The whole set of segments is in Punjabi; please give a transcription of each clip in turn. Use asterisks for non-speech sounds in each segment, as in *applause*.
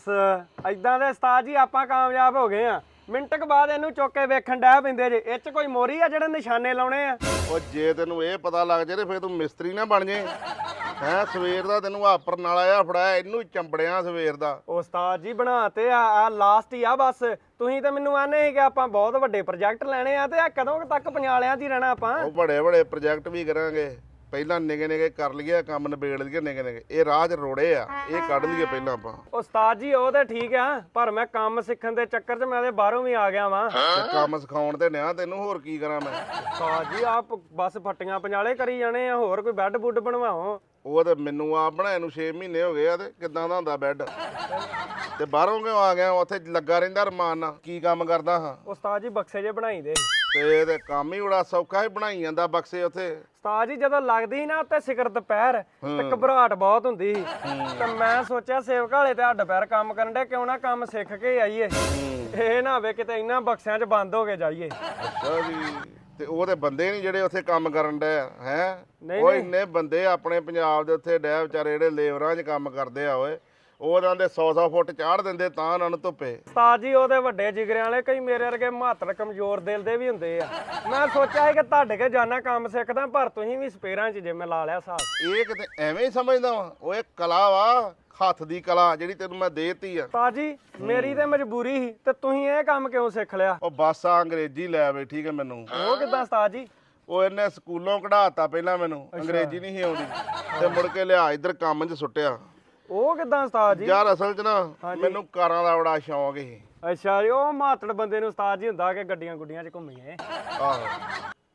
ਬਸ ਐਦਾਂ ਦੇ ਉਸਤਾਦ ਜੀ ਆਪਾਂ ਕਾਮਯਾਬ ਹੋ ਗਏ ਆ। ਮਿੰਟ ਕੁ ਬਾਅਦ ਇਹਨੂੰ ਚੁੱਕ ਕੇ ਵੇਖਣ ਡੈ ਪੈਂਦੇ ਜੇ। ਇਹ ਚ ਕੋਈ ਮੋਰੀ ਆ ਜਿਹੜੇ ਨਿਸ਼ਾਨੇ ਲਾਉਣੇ ਆ? ਉਹ ਜੇ ਤੈਨੂੰ ਇਹ ਪਤਾ ਲੱਗ ਜੇ ਤੇ ਫੇਰ ਤੂੰ ਮਿਸਤਰੀ ਨਾ ਬਣ ਜੇ। ਹੈ ਸਵੇਰ ਦਾ ਤੈਨੂੰ ਆਪਰ ਨਾਲ ਆਇਆ ਫੜਾਇਆ ਇਹਨੂੰ ਹੀ ਚੰਬੜਿਆ ਸਵੇਰ ਦਾ। ਉਸਤਾਦ ਜੀ ਬਣਾਤੇ ਆ ਆ ਲਾਸਟ ਹੀ ਆ ਬਸ। ਤੁਸੀਂ ਤਾਂ ਮੈਨੂੰ ਆਨੇ ਸੀ ਕਿ ਆਪਾਂ ਬਹੁਤ ਵੱਡੇ ਪ੍ਰੋਜੈਕਟ ਲੈਣੇ ਆ ਤੇ ਆ ਕਦੋਂ ਕੁ ਤੱਕ ਪੰਜਾਲਿਆਂ 'ਚ ਹੀ ਰਹਿਣਾ ਆਪਾਂ? ਉਹ ਬੜੇ ਬੜੇ ਪ੍ਰੋਜੈਕਟ ਵੀ ਕਰਾਂਗੇ। ਪਹਿਲਾਂ ਨਿਗੇ ਨਿਗੇ ਕਰ ਲਈਏ ਕੰਮ ਨਿਬੇੜ ਲਈਏ ਨਿਗੇ ਨਿਗੇ ਇਹ 'ਚ ਰੋੜੇ ਆ ਇਹ ਕੱਢ ਲਈਏ ਪਹਿਲਾਂ ਆਪਾਂ। ਉਸਤਾਦ ਜੀ ਉਹ ਤੇ ਠੀਕ ਆ ਪਰ ਮੈਂ ਕੰਮ ਸਿੱਖਣ ਦੇ ਚੱਕਰ 'ਚ ਮੈਂ ਤੇ ਬਾਹਰੋਂ ਵੀ ਆ ਗਿਆ ਵਾਂ। ਤੇ ਕੰਮ ਸਿਖਾਉਣ ਤੇ ਨਿਆ ਤੈਨੂੰ ਹੋਰ ਕੀ ਕਰਾਂ ਮੈਂ? ਉਸਤਾਦ ਜੀ ਆਪ ਬਸ ਫੱਟੀਆਂ ਪੰਜਾਲੇ ਕਰੀ ਜਾਣੇ ਆ ਹੋਰ ਕੋਈ ਬੈੱਡ ਬੁੱਡ ਬਣਵਾਓ? ਉਹ ਤੇ ਮੈਨੂੰ ਆ ਬਣਾਏ ਨੂੰ 6 ਮਹੀਨੇ ਹੋ ਗਏ ਆ ਤੇ ਕਿਦਾਂ ਦਾ ਹੁੰਦਾ ਬੈੱਡ? ਤੇ ਬਾਹਰੋਂ ਕਿਉਂ ਆ ਗਿਆ? ਉੱਥੇ ਲੱਗਾ ਰਹਿੰਦਾ ਰਮਾਨ ਨਾਲ। ਕੀ ਕੰਮ ਕਰਦਾ ਹਾਂ? ਉਸਤਾਦ ਜੀ ਬਕਸੇ ਜੇ ਬਣਾਈ ਦੇ। ਤੇ ਇਹ ਤੇ ਕੰਮ ਹੀ ਬੜਾ ਸੌਖਾ ਹੀ ਬਣਾਈ ਜਾਂਦਾ ਬਕਸੇ ਉੱਥੇ। ਉਸਤਾਦ ਜੀ ਜਦੋਂ ਲੱਗਦੀ ਨਾ ਉੱਤੇ ਸਿਖਰ ਦੁਪਹਿਰ ਤੇ ਘਬਰਾਹਟ ਬਹੁਤ ਹੁੰਦੀ ਸੀ। ਤੇ ਮੈਂ ਸੋਚਿਆ ਸੇਵਕ ਵਾਲੇ ਤੇ ਹੱਡ ਪੈਰ ਕੰਮ ਕਰਨ ਦੇ ਕਿਉਂ ਨਾ ਕੰਮ ਸਿੱਖ ਕੇ ਆਈਏ। ਇਹ ਨਾ ਹੋਵੇ ਕਿਤੇ ਇਹਨਾਂ ਬਕਸਿਆਂ 'ਚ ਬੰਦ ਹੋ ਕੇ ਜਾਈਏ। ਅੱਛਾ ਜੀ। ਤੇ ਉਹ ਤੇ ਬੰਦੇ ਨਹੀਂ ਜਿਹੜੇ ਉੱਥੇ ਕੰਮ ਕਰਨ ਦੇ ਹੈ? ਨਹੀਂ, ਉਹ ਨਹੀਂ। ਇੰਨੇ ਬੰਦੇ ਆਪਣੇ ਪੰਜਾਬ ਦੇ ਉੱਥੇ ਡੈ ਵਿਚਾਰੇ ਜਿਹੜੇ ਲੇਬਰਾਂ 'ਚ ਕੰਮ ਕਰਦੇ ਆ ਓਏ। ਉਹ ਉਹਨਾਂ ਦੇ 100-100 ਫੁੱਟ ਚਾੜ ਦਿੰਦੇ ਤਾਂ ਉਹਨਾਂ ਨੂੰ ਧੁੱਪੇ। ਉਸਤਾਦ ਜੀ ਉਹਦੇ ਵੱਡੇ ਜਿਗਰਿਆਂ ਵਾਲੇ ਕਈ ਮੇਰੇ ਵਰਗੇ ਮਾਤਰ ਕਮਜ਼ੋਰ ਦਿਲ ਦੇ ਵੀ ਹੁੰਦੇ ਆ। ਮੈਂ ਸੋਚਿਆ ਸੀ ਕਿ ਤੁਹਾਡੇ ਕੇ ਜਾਣਾ ਕੰਮ ਸਿੱਖਦਾ ਪਰ ਤੁਸੀਂ ਵੀ ਸਪੇਰਾਂ 'ਚ ਜੇ ਮੈਂ ਲਾ ਲਿਆ ਹਿਸਾਬ ਇਹ ਕਿਤੇ ਐਵੇਂ ਹੀ ਸਮਝਦਾ ਵਾ ਉਹ ਇਹ ਕਲਾ ਵਾ ਹੱਥ ਦੀ ਕਲਾ ਜਿਹੜੀ ਤੈਨੂੰ ਮੈਂ ਦੇਤੀ ਆ। ਉਸਤਾਦ ਜੀ ਮੇਰੀ ਤੇ ਮਜਬੂਰੀ ਸੀ ਤੇ ਤੁਸੀਂ ਇਹ ਕੰਮ ਕਿਉਂ ਸਿੱਖ ਲਿਆ? ਉਹ ਬਸ ਆ ਅੰਗਰੇਜ਼ੀ ਲੈ ਬੈਠੀ ਕਿ ਮੈਨੂੰ। ਉਹ ਕਿਦਾਂ ਉਸਤਾਦ ਜੀ? ਉਹ ਇਹਨੇ ਸਕੂਲੋਂ ਕਢਾਤਾ ਪਹਿਲਾਂ ਮੈਨੂੰ ਅੰਗਰੇਜ਼ੀ ਨਹੀਂ ਸੀ ਆਉਂਦੀ। ਤੇ ਮੁੜ ਕੇ ਲਿਆ ਇੱਧਰ ਕੰਮ 'ਚ ਸੁੱਟਿਆ। ਉਹ ਕਿਦਾਂ ਉਸਤਾਦ ਜੀ? ਯਾਰ ਅਸਲ 'ਚ ਨਾ ਮੈਨੂੰ ਕਾਰਾਂ ਦਾ ਬੜਾ ਸ਼ੌਂਕ ਸੀ। ਅੱਛਾ ਜੀ ਉਹ ਮਾਤੜ ਬੰਦੇ ਨੂੰ ਉਸਤਾਦ ਜੀ ਹੁੰਦਾ ਕਿ ਗੱਡੀਆਂ ਗੁੱਡੀਆਂ 'ਚ ਘੁੰਮੀਏ। ਆਹੋ।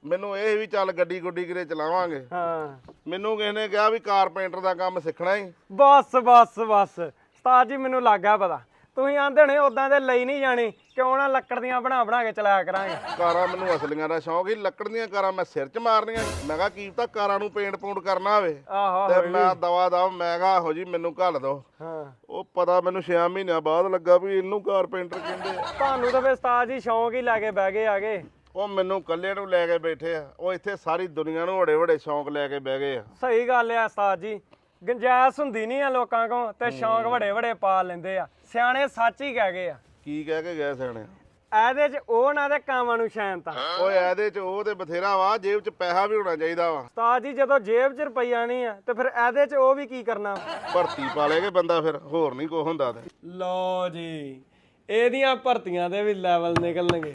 ਮੈਨੂੰ ਇਹ ਵੀ ਚੱਲ ਗੱਡੀ ਗੁੱਡੀ ਕਿਤੇ ਚਲਾਵਾਂਗੇ। ਹਾਂ। ਮੈਨੂੰ ਕਿਸੇ ਨੇ ਕਿਹਾ ਵੀ ਕਾਰਪੈਂਟਰ ਦਾ ਕੰਮ ਸਿੱਖਣਾ ਹੀ ਬਸ ਬਸ ਬਸ। ਉਸਤਾਦ ਜੀ ਮੈਨੂੰ ਲੱਗ ਗਿਆ ਪਤਾ। ਤੁਸੀਂ ਆਂਦੇ ਨੇ ਉਦਾਂ ਦੇ ਲਈ ਨਹੀਂ ਜਾਣੀ ਕਿਉਂ ਨਾ ਲੱਕੜ ਦੀਆਂ ਬਣਾ ਬਣਾ ਕੇ ਚਲਾਇਆ ਕਰਾਂਗੇ। ਕਾਰਾਂ ਮੈਨੂੰ ਅਸਲੀਆਂ ਦਾ ਸ਼ੌਂਕ ਸੀ ਲੱਕੜ ਦੀਆਂ ਕਾਰਾਂ ਮੈਂ ਸਿਰ 'ਚ ਮਾਰਨੀਆਂ ਮੈਂ ਕਿਹਾ ਕੀ ਤਾਂ ਕਾਰਾਂ ਨੂੰ ਪੇਂਟ ਪੂੰਟ ਕਰਨਾ ਹੋਵੇ। ਆਹੋ ਤੇ ਮੈਂ ਦਵਾ ਦਵ ਮੈਂ ਕਿਹਾ ਆਹੋ ਜੀ ਮੈਨੂੰ ਘੱਲ ਦੋ। ਹਾਂ। ਉਹ ਪਤਾ ਮੈਨੂੰ 6 ਮਹੀਨਿਆਂ ਬਾਅਦ ਲੱਗਾ ਵੀ ਇਹਨੂੰ ਕਾਰਪੈਂਟਰ ਕਹਿੰਦੇ ਆ। ਤੁਹਾਨੂੰ ਤਾਂ ਫਿਰ ਉਸਤਾਦ ਜੀ ਸ਼ੌਂਕ ਹੀ ਲੈ ਕੇ ਬਹਿ ਗਏ ਆਗੇ। ਉਹ ਮੈਨੂੰ ਇਕੱਲੇ ਨੂੰ ਲੈ ਕੇ ਬੈਠੇ ਆ। ਉਹ ਇੱਥੇ ਸਾਰੀ ਦੁਨੀਆ ਨੂੰ ਵੱਡੇ ਵੱਡੇ ਸ਼ੌਂਕ ਲੈ ਕੇ ਬਹਿ ਗਏ ਆ। ਸਹੀ ਗੱਲ ਆ ਉਸਤਾਦ ਜੀ। ਗੰਜਾਇਸ਼ ਹੁੰਦੀ ਨਹੀਂ ਆ ਲੋਕਾਂ ਕੋਲ ਤੇ ਸ਼ੌਂਕ ਵੱਡੇ ਵੱਡੇ ਪਾ ਲੈਂਦੇ ਆ। ਸਿਆਣੇ ਸੱਚ ਹੀ ਕਹਿ ਗਏ ਆ। ਕੀ ਕਹਿ ਕੇ ਗਏ ਸਿਆਣੇ? ਇਹਦੇ 'ਚ ਉਹ ਨਾ ਦੇ ਕਾਮਾਂ ਨੂੰ ਸ਼ੈਨ ਤਾਂ। ਓਏ ਇਹਦੇ 'ਚ ਉਹ ਤੇ ਬਥੇਰਾ ਵਾ ਜੇਬ 'ਚ ਪੈਸਾ ਵੀ ਹੋਣਾ ਚਾਹੀਦਾ ਵਾ। ਉਸਤਾਦ ਜੀ ਜਦੋਂ ਜੇਬ 'ਚ ਰੁਪਈਆ ਨਹੀਂ ਆ ਤੇ ਫਿਰ ਇਹਦੇ 'ਚ ਉਹ ਵੀ ਕੀ ਕਰਨਾ? ਭਰਤੀ ਪਾ ਲੇਗੇ ਬੰਦਾ ਫਿਰ ਹੋਰ ਨਹੀਂ ਕੋ ਹੁੰਦਾ ਤੇ। ਲੋ ਜੀ ਇਹਦੀਆਂ ਭਰਤੀਆਂ ਦੇ ਵੀ ਲੈਵਲ ਨਿਕਲਣਗੇ।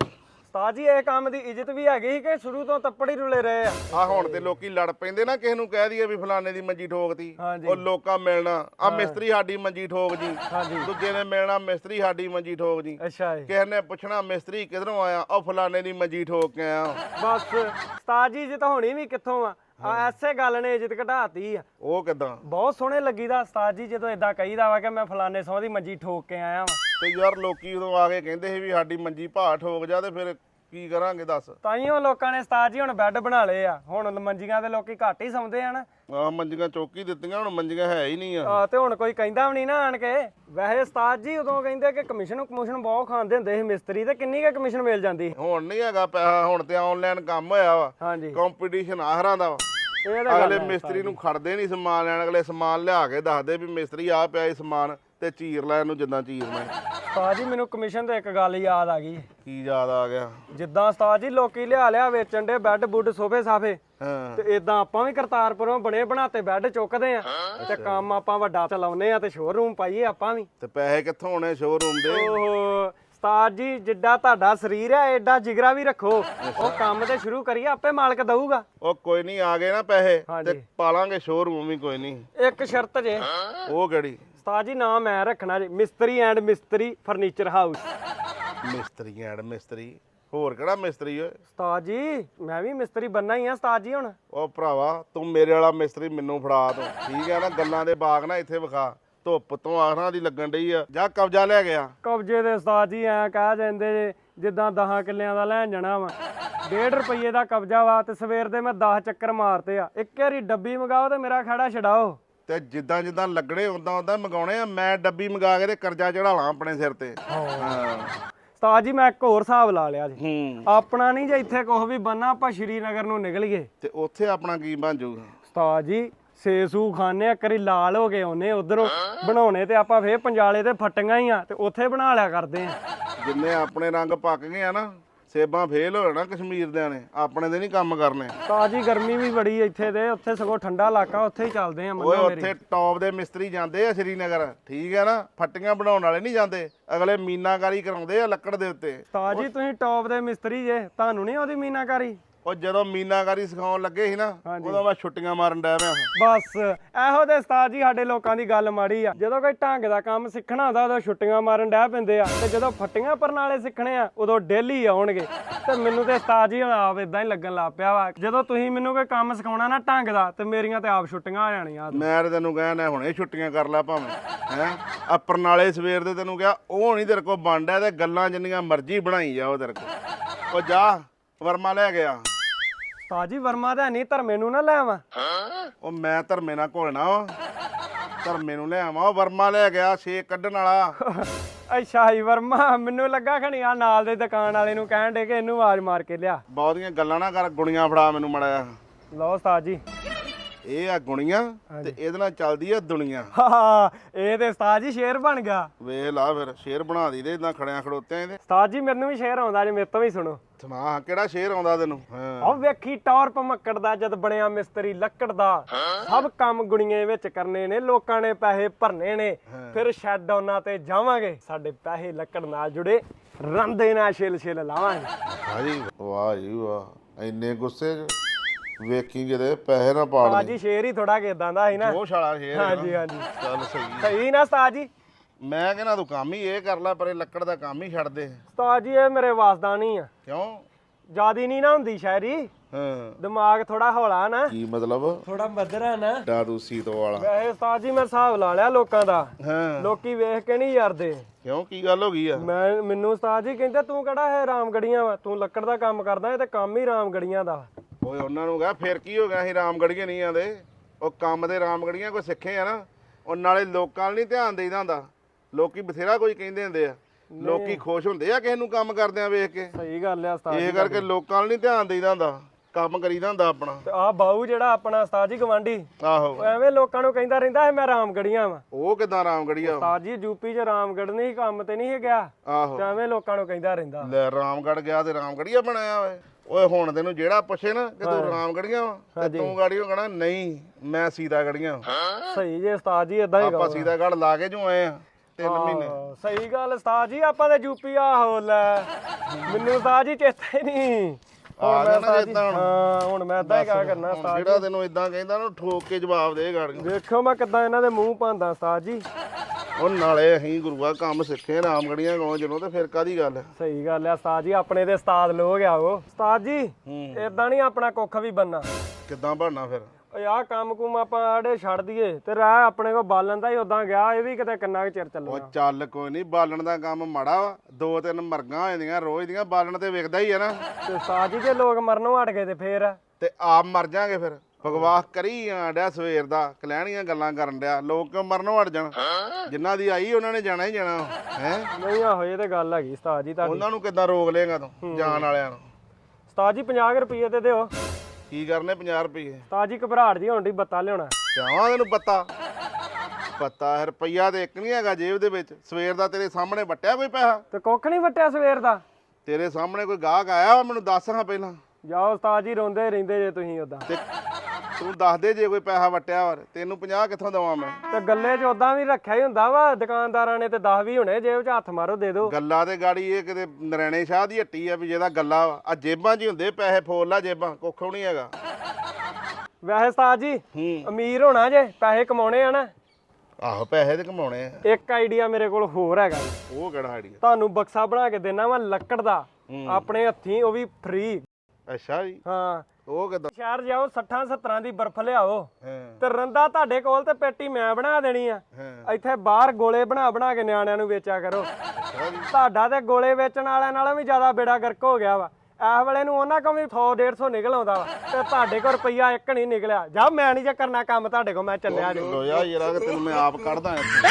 ਉਸਤਾਦ ਜੀ ਇਹ ਕੰਮ ਦੀ ਇੱਜ਼ਤ ਵੀ ਹੈਗੀ ਸੀ ਕਿ ਸ਼ੁਰੂ ਤੋਂ ਤੱਪੜ ਹੀ ਰੁਲੇ ਰਹੇ ਆ। ਆ ਹੁਣ ਤੇ ਲੋਕੀ ਲੜ ਪੈਂਦੇ ਨਾ ਕਿਸੇ ਨੂੰ ਕਹਿ ਦਈਏ ਵੀ ਫਲਾਣੇ ਦੀ ਮੰਜੀ ਠੋਕਤੀ ਹਾਂਜੀ। ਉਹ ਲੋਕਾਂ ਮਿਲਣਾ। ਆ ਮਿਸਤਰੀ ਸਾਡੀ ਮੰਜੀ ਠੋਕ ਜੀ। ਹਾਂਜੀ। ਦੂਜੇ ਨੇ ਮਿਲਣਾ ਮਿਸਤਰੀ ਸਾਡੀ ਮੰਜੀ ਠੋਕ ਜੀ। ਅੱਛਾ ਜੀ। ਕਿਸੇ ਨੇ ਪੁੱਛਣਾ ਮਿਸਤਰੀ ਕਿਧਰੋਂ ਆਇਆ? ਉਹ ਫਲਾਣੇ ਦੀ ਮੰਜੀ ਠੋਕ ਕੇ ਆਇਆ। ਬਸ ਉਸਤਾਦ ਜੀ ਜਿੱਤ ਹੋਣੀ ਵੀ ਕਿੱਥੋਂ ਆ? ਆ ਐਸੇ ਗੱਲ ਨੇ ਇੱਜ਼ਤ ਘਟਾਤੀ ਆ। ਉਹ ਕਿਦਾਂ? ਬਹੁਤ ਸੋਹਣੇ ਲੱਗੀਦਾ ਉਸਤਾਦ ਜੀ ਜਦੋਂ ਇਦਾਂ ਕਹੀਦਾ ਵਾ ਕਿ ਮੈਂ ਫਲਾਣੇ ਸਹੁੰ ਦੀ ਮੰਜੀ ਠੋਕ ਕੇ ਆਇਆ ਵਾਂ। ਤੇ ਯਾਰ ਲੋਕੀ ਉਦੋਂ ਆ ਕੇ ਕਹਿੰਦੇ ਸੀ ਵੀ ਸਾਡੀ ਮੰਜੀ ਭਾ ਠੋਕ ਜਾ ਤੇ ਫਿਰ ਕੀ ਕਰਾਂਗੇ ਦੱਸ? ਤਾਈਓ ਲੋਕਾਂ ਨੇ ਉਸਤਾਦ ਜੀ ਹੁਣ ਬੈੱਡ ਬਣਾ ਲਏ ਆ। ਹੁਣ ਮੰਜੀਆਂ ਦੇ ਲੋਕੀ ਘੱਟ ਹੀ ਸੌਂਦੇ ਆ ਨਾ ਆ ਮੰਜੀਆਂ ਚੌਕੀ ਦਿੱਤੀਆਂ ਹੁਣ ਮੰਜੀਆਂ ਹੈ ਹੀ ਨਹੀਂ ਆ। ਆ ਤੇ ਹੁਣ ਕੋਈ ਕਹਿੰਦਾ ਵੀ ਨਹੀਂ ਨਾ ਆਣ ਕੇ। ਵੈਸੇ ਉਸਤਾਦ ਜੀ ਉਦੋਂ ਕਹਿੰਦੇ ਕਿ ਕਮਿਸ਼ਨ ਕਮਿਸ਼ਨ ਬਹੁਤ ਖਾਂਦੇ ਹੁੰਦੇ ਸੀ ਮਿਸਤਰੀ ਤੇ ਕਿੰਨੀ ਕੁ ਕਮਿਸ਼ਨ ਮਿਲ ਜਾਂਦੀ ਹੁਣ ਨਹੀਂ ਹੈਗਾ ਪੈਸਾ ਹੁਣ ਤੇ ਆਨਲਾਈਨ ਕੰਮ ਹੋਇਆ ਵਾ। ਹਾਂਜੀ। ਕੰਪੀਟੀਸ਼ਨ ਆਹਰਾਂ ਦਾ ਵਾ। ਇਹ ਤਾਂ ਗੱਲ ਅਗਲੇ ਹੈ ਮਿਸਤਰੀ ਨੂੰ ਖੜਦੇ ਨਹੀਂ ਸਮਾਨ ਲੈਣ ਅਗਲੇ ਸਮਾਨ ਲਿਆ ਕੇ ਦੱਸਦੇ ਵੀ ਮਿਸਤਰੀ ਆ ਪਿਆ ਇਹ ਸਮਾਨ ਤੇ ਚੀਰ ਲੈ ਇਹਨੂੰ ਜਿੱਦਾਂ ਚੀਰਨਾ ਹੈ। ਉਸਤਾਦ ਜੀ ਮੈਨੂੰ ਕਮਿਸ਼ਨ ਤੇ ਇੱਕ ਗੱਲ ਯਾਦ ਆ ਗਈ। ਕੀ ਯਾਦ ਆ ਗਿਆ? ਜਿੱਦਾਂ ਉਸਤਾਦ ਜੀ ਲੋਕੀ ਲਿਆ ਲਿਆ ਵੇਚਣ ਦੇ ਬੈੱਡ ਬੁੱਡ ਸੋਫੇ ਸਾਫੇ। ਹਾਂ। ਤੇ ਇਦਾਂ ਆਪਾਂ ਵੀ ਕਰਤਾਰਪੁਰੋਂ ਬਣੇ ਬਣਾਤੇ ਬੈੱਡ ਚੁੱਕਦੇ ਆ। ਤੇ ਕੰਮ ਆਪਾਂ ਵੱਡਾ ਚਲਾਉਨੇ ਆ ਤੇ ਸ਼ੋਰੂਮ ਪਾਈਏ ਆਪਾਂ ਵੀ। ਤੇ ਪੈਸੇ ਕਿੱਥੋਂ ਆਉਣੇ ਸ਼ੋਰੂਮ ਦੇ? ਓਹੋ ਉਸਤਾਦ ਜੀ ਜਿੱਡਾ ਤੁਹਾਡਾ ਸਰੀਰ ਹੈ ਐਡਾ ਜਿਗਰਾ ਵੀ ਰੱਖੋ। ਉਹ ਕੰਮ ਤੇ ਸ਼ੁਰੂ ਕਰੀਏ ਆਪੇ ਮਾਲਕ ਦਊਗਾ। ਉਹ ਕੋਈ ਨਹੀਂ ਆ ਗਏ ਨਾ ਪੈਸੇ। ਹਾਂਜੀ। ਤੇ ਪਾਲਾਂਗੇ ਸ਼ੋਰੂਮ ਵੀ ਕੋਈ ਨਹੀਂ। ਇੱਕ ਸ਼ਰਤ ਜੇ। ਉਹ ਕਿਹੜੀ? ਉਸਤਾਦ ਜੀ ਨਾਮ ਮੈਂ ਰੱਖਣਾ ਜੀ ਮਿਸਤਰੀ ਐਂਡ ਮਿਸਤਰੀ ਫਰਨੀਚਰ ਹਾਊਸ। ਮਿਸਤਰੀ ਐਡ ਮਿਸਤਰੀ। ਹੋਰ ਕਿਹੜਾ ਮਿਸਤਰੀ ਓਏ? ਉਸਤਾਦ ਜੀ ਮੈਂ ਵੀ ਮਿਸਤਰੀ ਬੰਨਾ ਹੀ ਆ ਉਸਤਾਦ ਜੀ ਹੁਣ। ਉਹ ਭਰਾਵਾ ਤੂੰ ਮੇਰੇ ਵਾਲਾ ਮਿਸਤਰੀ ਮੈਨੂੰ ਫੜਾ ਤੂੰ। ਠੀਕ ਹੈ ਨਾ ਗੱਲਾਂ ਦੇ ਬਾਗ ਨਾ ਇੱਥੇ ਵਿਖਾ। ਧੁੱਪ ਤੋਂ ਆਹਰਾਂ ਦੀ ਲੱਗਣ ਡਈ ਆ। ਜਾ ਕਬਜ਼ਾ ਲੈ ਗਿਆ ਕਬਜੇ ਦੇ ਉਸਤਾਦ ਜੀ ਐ ਕਹਿ ਜਾਂਦੇ ਜੇ ਜਿੱਦਾਂ 10 ਕਿੱਲਿਆਂ ਦਾ ਲੈਣ ਜਾਣਾ ਵਾ। 1.5 ਰੁਪਏ ਦਾ ਕਬਜ਼ਾ ਵਾ ਤੇ ਸਵੇਰ ਦੇ ਮੈਂ 10 ਚੱਕਰ ਮਾਰਤੇ ਆ। ਇੱਕ ਵਾਰੀ ਡੱਬੀ ਮੰਗਾਓ ਤੇ ਮੇਰਾ ਖੜਾ ਛਡਾਓ। ਤੇ ਜਿੱਦਾਂ ਜਿੱਦਾਂ ਲੱਗਣੇ ਉਦਾਂ ਉਦਾਂ ਮੰਗਾਉਣੇ ਆ। ਮੈਂ ਡੱਬੀ ਮੰਗਾ ਕੇ ਤੇ ਕਰਜ਼ਾ ਚੜਾਲਾਂ ਆਪਣੇ ਸਿਰ ਤੇ। ਹਾਂ। ਉਸਤਾਦ ਜੀ ਮੈਂ ਇੱਕ ਹੋਰ ਹਿਸਾਬ ਲਾ ਲਿਆ ਜੀ। ਹੂੰ। ਆਪਣਾ ਨਹੀਂ ਜੇ ਇੱਥੇ ਕੁਛ ਵੀ ਬੰਨਾ ਆਪਾਂ ਸ਼੍ਰੀਨਗਰ ਨੂੰ ਨਿਕਲੀਏ ਤੇ ਉੱਥੇ ਆਪਣਾ ਕੀ ਬਣ ਜਾਊਗਾ? ਉਸਤਾਦ ਜੀ ਸੇਸੂ ਖਾਣੇ ਆ ਕਰੀ ਲਾਲ ਹੋ ਗਏ ਉਹਨੇ ਉਧਰੋਂ ਬਣਾਉਣੇ ਤੇ ਆਪਾਂ ਫੇਰ ਪੰਜਾਲੇ ਤੇ ਫਟੀਆਂ ਹੀ ਆ ਤੇ ਉੱਥੇ ਬਣਾ ਲਿਆ ਕਰਦੇ ਆ। ਜਿੰਨੇ ਆਪਣੇ ਰੰਗ ਪੱਕ ਗਏ ਆ ਨਾ ਸੇਬਾਂ ਫੇਲ ਹੋ ਜਾਣਾ ਕਸ਼ਮੀਰ ਦਿਆਂ ਨੇ ਆਪਣੇ ਦੇ ਨਹੀਂ ਕੰਮ ਕਰਨੇ। ਤਾਜੀ ਗਰਮੀ ਵੀ ਬੜੀ ਇੱਥੇ ਤੇ ਉੱਥੇ ਸਗੋਂ ਠੰਡਾ ਇਲਾਕਾ ਉੱਥੇ ਹੀ ਚੱਲਦੇ ਆ ਓਏ ਮੰਨੋ ਮੇਰੀ। ਉੱਥੇ ਟੌਪ ਦੇ ਮਿਸਤਰੀ ਜਾਂਦੇ ਆ ਸ਼੍ਰੀਨਗਰ ਠੀਕ ਹੈ ਨਾ? ਫੱਟੀਆਂ ਬਣਾਉਣ ਵਾਲੇ ਨਹੀਂ ਜਾਂਦੇ ਅਗਲੇ ਮੀਨਾਕਾਰੀ ਕਰਾਉਂਦੇ ਆ ਲੱਕੜ ਦੇ ਉੱਤੇ। ਤਾਜੀ ਤੁਸੀਂ ਟੌਪ ਦੇ ਮਿਸਤਰੀ ਜੇ ਤੁਹਾਨੂੰ ਨਹੀਂ ਉਹਦੀ ਮੀਨਾਕਾਰੀ? ਉਹ ਜਦੋਂ ਮੀਨਾਕਾਰੀ ਸਿਖਾਉਣ ਲੱਗੇ ਸੀ ਨਾ ਹਾਂਜੀ। ਉਦੋਂ ਮੈਂ ਛੁੱਟੀਆਂ ਮਾਰਨ ਡਿਆ ਪਿਆ। ਬਸ ਇਹੋ ਦੇ ਉਸਤਾਦ ਜੀ ਸਾਡੇ ਲੋਕਾਂ ਦੀ ਗੱਲ ਮਾੜੀ ਆ। ਜਦੋਂ ਕੋਈ ਢੰਗ ਦਾ ਕੰਮ ਸਿੱਖਣਾ ਹੁੰਦਾ ਉਦੋਂ ਛੁੱਟੀਆਂ ਮਾਰਨ ਡਹਿ ਪੈਂਦੇ ਆ। ਤੇ ਜਦੋਂ ਫੱਟੀਆਂ ਪਰਨਾਲੇ ਸਿੱਖਣੇ ਆ ਉਦੋਂ ਡੇਲੀ ਆਉਣਗੇ। ਤੇ ਮੈਨੂੰ ਤੇ ਉਸਤਾਦ ਜੀ ਹੁਣ ਆਪ ਇਦਾਂ ਹੀ ਲੱਗਣ ਲੱਗ ਪਿਆ ਵਾ। ਜਦੋਂ ਤੁਸੀਂ ਮੈਨੂੰ ਕੋਈ ਕੰਮ ਸਿਖਾਉਣਾ ਨਾ ਢੰਗ ਦਾ ਤੇ ਮੇਰੀਆਂ ਤੇ ਆਪ ਛੁੱਟੀਆਂ ਆ ਜਾਣੀਆਂ ਮੈਂ ਤੇ ਤੈਨੂੰ ਕਹਿਣਾ ਹੁਣੇ ਛੁੱਟੀਆਂ ਕਰ ਲੈ ਭਾਵੇਂ ਹੈ? ਆ ਪਰਨਾਲੇ ਸਵੇਰ ਦੇ ਤੈਨੂੰ ਕਿਹਾ ਉਹ ਨਹੀਂ ਤੇਰੇ ਕੋਲ ਬੰਡ ਹੈ ਤੇ ਗੱਲਾਂ ਜਿੰਨੀਆਂ ਮਰਜ਼ੀ ਬਣਾਈ ਜਾਓ ਤੇਰੇ ਕੋਲ। ਉਹ ਜਾ ਵਰਮਾ ਲੈ ਗਿਆ ਉਸਤਾਦ ਜੀ ਵਰਮਾ ਦਾ ਨਹੀਂ ਧਰਮੇ ਨੂੰ ਨਾ ਲੈ ਆਵਾਂ। ਉਹ ਮੈਂ ਧਰਮੇ ਨਾਲ ਘੋਲਣਾ ਵਾ ਧਰਮੇ ਨੂੰ ਲੈ ਆਵਾਂ ਉਹ ਵਰਮਾ ਲੈ ਗਿਆ ਛੇ ਕੱਢਣ ਵਾਲਾ। *laughs* ਅੱਛਾ ਜੀ ਵਰਮਾ ਮੈਨੂੰ ਲੱਗਾ ਖਣੀ ਆ ਨਾਲ ਦੇ ਦੁਕਾਨ ਵਾਲੇ ਨੂੰ ਕਹਿਣ ਦੇ ਕਿ ਇਹਨੂੰ ਆਵਾਜ਼ ਮਾਰ ਕੇ ਲਿਆ। ਬਹੁਤੀਆਂ ਗੱਲਾਂ ਨਾ ਕਰ ਗੁਣੀਆਂ ਫੜਾ ਮੈਨੂੰ ਮੜਿਆ ਲਓ ਉਸਤਾਦ ਜੀ। ਇਹ ਆ ਗੁਣੀਆਂ ਤੇ ਇਹਦੇ ਨਾਲ ਚੱਲਦੀ ਆ ਦੁਨੀਆ। ਹਾ ਇਹ ਤੇ ਉਸਤਾਦ ਜੀ ਸ਼ੇਰ ਬਣ ਗਿਆ। ਵੇਖ ਲਾ ਫਿਰ ਸ਼ੇਰ ਬਣਾ ਦੀ ਦੇ ਇਦਾਂ ਖੜਿਆ ਖੜੋਤਿਆਂ ਇਹਦੇ। ਉਸਤਾਦ ਜੀ ਮੈਨੂੰ ਵੀ ਸ਼ੇਰ ਆਉਂਦਾ ਜੇ ਮੇਰੇ ਤੋਂ ਵੀ ਸੁਣੋ। ਸਮਾ ਕਿਹੜਾ ਸ਼ੇਰ ਆਉਂਦਾ ਤੈਨੂੰ? ਹਾਂ। ਉਹ ਵੇਖੀ ਟੌਰ ਪਮੱਕੜ ਦਾ ਜਦ ਬਣਿਆ ਮਿਸਤਰੀ ਲੱਕੜ ਦਾ। ਸਭ ਕੰਮ ਗੁਣੀਏ ਵਿੱਚ ਕਰਨੇ ਨੇ ਲੋਕਾਂ ਨੇ ਪੈਸੇ ਭਰਨੇ ਨੇ। ਫਿਰ ਸ਼ੈੱਡ ਉਹਨਾਂ ਤੇ ਜਾਵਾਂਗੇ। ਸਾਡੇ ਪੈਸੇ ਲੱਕੜ ਨਾਲ ਜੁੜੇ ਰੰਦੇ ਨਾਲ ਛਿਲ ਛਿਲ ਲਾਵਾਂਗੇ। ਹਾਂਜੀ ਵਾਹ ਜੀ ਵਾਹ। ਇੰਨੇ ਗੁੱਸੇ 'ਚ ਵੇਖੀ ਜਦੇ ਪੈਸੇ ਨਾ ਪਾੜ ਦੇ ਬਾਜੀ ਸ਼ੇਰ ਹੀ ਥੋੜਾ ਕਿਦਾਂ ਦਾ ਸੀ ਨਾ। ਉਹ ਛਾਲਾ ਸ਼ੇਰ ਹੈ ਨਾ। ਹਾਂਜੀ। ਹਾਂਜੀ ਚੱਲ ਸਹੀ ਸਹੀ ਨਾ ਉਸਤਾਦ ਜੀ? ਮੈਂ ਕਹਿੰਦਾ ਤੂੰ ਕੰਮ ਹੀ ਇਹ ਕਰ ਲੈ ਪਰੇ ਲੱਕੜ ਦਾ ਕੰਮ ਹੀ ਛੱਡ ਦੇ। ਉਸਤਾਦ ਜੀ ਇਹ ਮੇਰੇ ਵਾਸਦਾ ਨਹੀਂ ਆ। ਕਿਉਂ? ਜਿਆਦੀ ਨਹੀਂ ਨਾ ਹੁੰਦੀ ਸ਼ਾਇਰੀ। ਹਾਂ। ਦਿਮਾਗ ਥੋੜਾ ਹੌਲਾ ਨਾ। ਕੀ ਮਤਲਬ? ਥੋੜਾ ਮਧਰਾ ਨਾ। ਡਾਦੂ ਸੀਤੋ ਵਾਲਾ। ਵੈਸੇ ਉਸਤਾਦ ਜੀ ਮੈਂ ਹਿਸਾਬ ਲਾ ਲਿਆ ਲੋਕਾਂ ਦਾ। ਹਾਂ। ਲੋਕੀ ਵੇਖ ਕੇ ਨਹੀਂ ਯਾਰਦੇ ਕਿਉਂ? ਕੀ ਗੱਲ ਹੋ ਗਈ ਆ? ਮੈਂ ਮੈਨੂੰ ਉਸਤਾਦ ਜੀ ਕਹਿੰਦੇ ਤੂੰ ਕਿਹੜਾ ਹੈ ਰਾਮਗੜੀਆਂ ਵਾ? ਤੂੰ ਲੱਕੜ ਦਾ ਕੰਮ ਕਰਦਾ ਇਹ ਤੇ ਕੰਮ ਹੀ ਰਾਮਗੜੀਆਂ ਦਾ। ਓਏ ਉਹਨਾਂ ਨੂੰ ਕਹਾ ਫਿਰ ਕੀ ਹੋ ਗਿਆ? ਅਸੀਂ ਰਾਮਗੜੀਆਂ ਨਹੀਂ ਆਂਦੇ। ਉਹ ਕੰਮ ਦੇ ਰਾਮਗੜੀਆਂ ਕੋਈ ਸਿੱਖੇ ਆ ਨਾ। ਉਹ ਨਾਲੇ ਲੋਕਾਂ ਵੱਲ ਨਹੀਂ ਧਿਆਨ ਦੇਈਦਾ ਹੁੰਦਾ। ਲੋਕੀ ਬਥੇਰਾ ਕੋਈ ਕਹਿੰਦੇ ਹੁੰਦੇ ਆ। ਲੋਕੀ ਖੁਸ਼ ਹੁੰਦੇ ਆ ਕਿਸੇ ਨੂੰ ਕੰਮ ਕਰਦਿਆਂ ਵੇਖ ਕੇ। ਸਹੀ ਗੱਲ ਆ ਉਸਤਾਦ ਇਹ ਕਰਕੇ ਲੋਕਾਂ ਵੱਲ ਨਹੀਂ ਧਿਆਨ ਦੇਈਦਾ ਹੁੰਦਾ। ਕੰਮ ਕਰੀਦਾ ਹੁੰਦਾ ਆਪਣਾ। ਤੇ ਆ ਬਾਊ ਜਿਹੜਾ ਆਪਣਾ ਉਸਤਾਦ ਜੀ ਗਵਾਂਢੀ ਆਹੋ। ਉਹ ਐਵੇਂ ਲੋਕਾਂ ਨੂੰ ਕਹਿੰਦਾ ਰਹਿੰਦਾ ਹੈ ਮੈਂ ਰਾਮਗੜੀਆਂ ਵਾ। ਉਹ ਕਿਦਾਂ ਰਾਮਗੜੀਆ ਉਸਤਾਦ ਜੀ ਯੂਪੀ 'ਚ ਰਾਮਗੜ ਨਹੀਂ ਕੰਮ ਤੇ ਨਹੀਂ ਗਿਆ ਆਹੋ। ਤੇ ਐਵੇਂ ਲੋਕਾਂ ਨੂੰ ਕਹਿੰਦਾ ਰਹਿੰਦਾ। ਲੈ ਰਾਮਗੜ ਗਿਆ ਤੇ ਰਾਮਗੜੀਆ ਬਣਾਇਆ ਓਏ। ਓਏ ਹੁਣ ਤੈਨੂੰ ਜਿਹੜਾ ਪੁੱਛੇ ਨਾ ਕਿ ਤੂੰ ਰਾਮਗੜੀਆਂ ਵਾਂ, ਤੇ ਤੂੰ ਗਾੜੀਓ ਕਹਣਾ ਨਹੀਂ ਮੈਂ ਸੀਤਾਗੜੀਆਂ। ਸਹੀ ਜੇ ਉਸਤਾਦ ਜੀ ਇਦਾਂ ਹੀ ਆਪਾਂ ਸੀਤਾਗੜ ਲਾ ਕੇ ਜੋ ਆਏ ਆ। ਤਿੰਨ ਮਹੀਨੇ। ਆਹੋ, ਸਹੀ ਗੱਲ ਉਸਤਾਦ ਜੀ ਆਪਾਂ ਤੇ ਯੂਪੀ ਆ ਹੋ ਲੈ ਮੈਨੂੰ ਉਸਤਾਦ ਜੀ ਚੇਤਾ ਹੀ ਨਹੀਂ। ਆ ਹੁਣ ਗਿਆ ਮੈਂ ਨਾ ਉਸਤਾਦ ਜੀ- ਚੇਤਾ ਹੁਣ। ਹਾਂ ਹੁਣ ਮੈਂ ਇਦਾਂ ਹੀ ਕਿਆ ਕਰਨਾ ਹੁਣ ਉਸਤਾਦ ਜਿਹੜਾ ਤੈਨੂੰ ਇਦਾਂ ਕਹਿੰਦਾ ਉਹਨੂੰ ਠੋਕ ਕੇ ਜਵਾਬ ਦੇ ਗਾੜੀਆਂ। ਵੇਖੋ ਮੈਂ ਕਿੱਦਾਂ ਇਹਨਾਂ ਦੇ ਮੂੰਹ ਪਾਉਂਦਾ ਉਸਤਾਦ ਜੀ। ਉਹ ਨਾਲੇ ਅਸੀਂ ਗੁਰੂਆ ਕੰਮ ਸਿੱਖੇ ਰਾਮਗੜੀਆਂ ਕੋਲੋਂ ਜਦੋਂ ਤੇ ਫਿਰ ਕਾਦੀ ਗੱਲ ਹੈ? ਸਹੀ ਗੱਲ ਆ ਉਸਤਾਦ ਜੀ ਆਪਣੇ ਦੇ ਉਸਤਾਦ ਲੋਗ ਆ ਉਹ। ਉਸਤਾਦ ਜੀ ਹੂੰ। ਇਦਾਂ ਨਹੀਂ ਆਪਣਾ ਕੁੱਖ ਵੀ ਬੰਨਾ ਕਿੱਦਾਂ ਬਣਨਾ ਫਿਰ? ਓਏ ਆਹ ਕੰਮ ਕੁਮ ਆਪਾਂ ਆੜੇ ਛੱਡ ਦਈਏ ਤੇ ਰਹਿ ਆਪਣੇ ਕੋ ਬਾਲਣ ਦਾ ਹੀ ਉਦਾਂ ਗਿਆ ਇਹ ਵੀ ਕਿਤੇ ਕਿੰਨਾ ਕੁ ਚਿਰ ਉਹ ਚੱਲਣਾ ਚੱਲ ਕੋਈ ਨਹੀਂ ਬਾਲਣ ਦਾ ਕੰਮ ਮਾੜਾ ਵਾ ਦੋ ਤਿੰਨ ਮਰਗਾਂ ਹੋ ਜਾਂਦੀਆਂ ਰੋਜ਼ ਦੀਆਂ ਬਾਲਣ ਤੇ ਵਿਕਦਾ ਹੀ ਆ ਨਾ। ਤੇ ਉਸਤਾਦ ਜੀ ਲੋਕ ਮਰਨੋਂ ਹਟ ਗਏ ਤੇ ਫੇਰ? ਆ। ਤੇ ਆਪ ਮਰ ਜਾਾਂਗੇ ਫਿਰ ਬਕਵਾਸ ਕਰੀ ਆਂਡਿਆ ਸਵੇਰ ਦਾ ਕਲਹਿਣੀਆਂ ਗੱਲਾਂ ਕਰਨ ਡਿਆ ਲੋਕ ਕਿਉਂ ਮਰਨੋਂ ਹਟ ਜਾਣ? ਜਿਨ੍ਹਾਂ ਦੀ ਆਈ ਉਹਨਾਂ ਨੇ ਜਾਣਾ ਹੀ ਜਾਣਾ ਹੈ? ਨਹੀਂ ਆਹੋ ਇਹ ਤੇ ਗੱਲ ਹੈਗੀ ਉਸਤਾਦ ਜੀ ਤੁਹਾਡੀ। ਉਹਨਾਂ ਨੂੰ ਕਿੱਦਾਂ ਰੋਕ ਲੇਗਾ ਤੂੰ ਜਾਣ ਵਾਲਿਆਂ ਨੂੰ? ਉਸਤਾਦ ਜੀ 50 ਰੁਪਏ ਤੇ ਦਿਓ। ਕੀ ਕਰਨੇ 50 ਰੁਪਏ ਉਸਤਾਦ ਜੀ ਘਬਰਾਹਟ ਜੀ ਹੋਣ ਦੀ ਬੱਤਾ ਲਿਆਉਣਾ। ਚਾਹਾਂ ਤੈਨੂੰ ਪਤਾ ਪਤਾ ਹੈ ਰੁਪਈਆ ਤੇ ਇੱਕ ਨਹੀਂ ਹੈਗਾ ਜੇਬ ਦੇ ਵਿੱਚ। ਸਵੇਰ ਦਾ ਤੇਰੇ ਸਾਹਮਣੇ ਵੱਟਿਆ ਕੋਈ ਪੈਸਾ? ਤੇ ਕੁੱਖ ਨਹੀਂ ਵਟਿਆ ਸਵੇਰ ਦਾ। ਤੇਰੇ ਸਾਹਮਣੇ ਕੋਈ ਗਾਹਕ ਆਇਆ ਵਾ ਮੈਨੂੰ ਦੱਸ ਹਾਂ ਪਹਿਲਾਂ। ਜਾਓ ਉਸਤਾਦ ਜੀ ਰੋਂਦੇ ਰਹਿੰਦੇ ਜੇ ਤੁਸੀਂ ਉਦਾਂ ਤੇ ਤੂੰ ਦੱਸ ਦੇ ਜੇ ਕੋਈ ਪੈਸਾ ਵਟਿਆ ਹੋਰ ਤੈਨੂੰ 50 ਕਿੱਥੋਂ ਦਵਾਂ ਮੈਂ? ਤੇ ਗੱਲੇ 'ਚ ਉਦਾਂ ਵੀ ਰੱਖਿਆ ਹੀ ਹੁੰਦਾ ਵਾ ਦੁਕਾਨਦਾਰਾਂ ਨੇ ਤੇ 10 ਵੀ ਹੋਣੇ ਜੇਬ 'ਚ ਹੱਥ ਮਾਰੋ ਦੇ ਦਿਓ। ਗੱਲਾਂ ਤੇ ਗਾੜੀ ਇਹ ਕਿਤੇ ਨਰੈਣੇ ਸ਼ਾਹ ਦੀ ਹੱਟੀ ਆ ਵੀ ਜਿਹਦਾ ਗੱਲਾ ਵਾ। ਆ ਜੇਬਾਂ 'ਚ ਹੀ ਹੁੰਦੇ ਪੈਸੇ ਫੋਲ ਲਾ ਜੇਬਾਂ ਕੁੱਖੋਂ ਨਹੀਂ ਹੈਗਾ। ਵੈਸੇ ਉਸਤਾਦ ਜੀ ਹੂੰ। ਅਮੀਰ ਹੋਣਾ ਜੇ ਪੈਸੇ ਕਮਾਉਣੇ ਆ ਨਾ। ਆਹੋ ਪੈਸੇ ਤੇ ਕਮਾਉਣੇ ਆ। ਇੱਕ ਆਈਡੀਆ ਮੇਰੇ ਕੋਲ ਹੋਰ ਹੈਗਾ। ਜੀ। ਉਹ ਕਿਹੜਾ ਆਈਡੀਆ? ਤੁਹਾਨੂੰ ਬਕਸਾ ਬਣਾ ਕੇ ਦੇਣਾ ਵਾ ਲੱਕੜ ਦਾ। ਆਪਣੇ ਹੱਥੀਂ ਉਹ ਵੀ ਫ੍ਰੀ। ਅੱਛਾ ਜੀ। ਹਾਂ। ਉਹ ਕਿਦਾਂ? ਸ਼ਹਿਰ ਜਾਓ 60 70 ਦੀ ਬਰਫ਼ ਲਿਆਓ। ਤੇ ਰੰਦਾ ਤੁਹਾਡੇ ਕੋਲ ਤੇ ਪੇਟੀ ਮੈਂ ਬਣਾ ਦੇਣੀ ਆ। ਇੱਥੇ ਬਾਹਰ ਗੋਲੇ ਬਣਾ ਬਣਾ ਕੇ ਨਿਆਣਿਆਂ ਨੂੰ ਵੇਚਿਆ ਕਰੋ। ਤੁਹਾਡਾ ਤੇ ਗੋਲੇ ਵੇਚਣ ਵਾਲਿਆਂ ਨਾਲੋਂ ਵੀ ਜ਼ਿਆਦਾ ਬੇੜਾ ਗਰਕ ਹੋ ਗਿਆ ਵਾ। ਇਸ ਵੇਲੇ ਨੂੰ ਉਹਨਾਂ ਕੋਲ ਵੀ 100 150 ਨਿਕਲ ਆਉਂਦਾ ਵਾ। ਤੇ ਤੁਹਾਡੇ ਕੋਲ ਰੁਪਈਆ ਇੱਕ ਨਹੀਂ ਨਿਕਲਿਆ। ਜਾ ਮੈਂ ਨਹੀਂ ਜੇ ਕਰਨਾ ਕੰਮ ਤੁਹਾਡੇ ਕੋਲ ਮੈਂ ਚੱਲਿਆ ਜੀ। ਲੋ ਯਾ ਯਾਰ ਤੈਨੂੰ ਮੈਂ ਆਪ ਕੱਢਦਾ ਇੱਥੇ।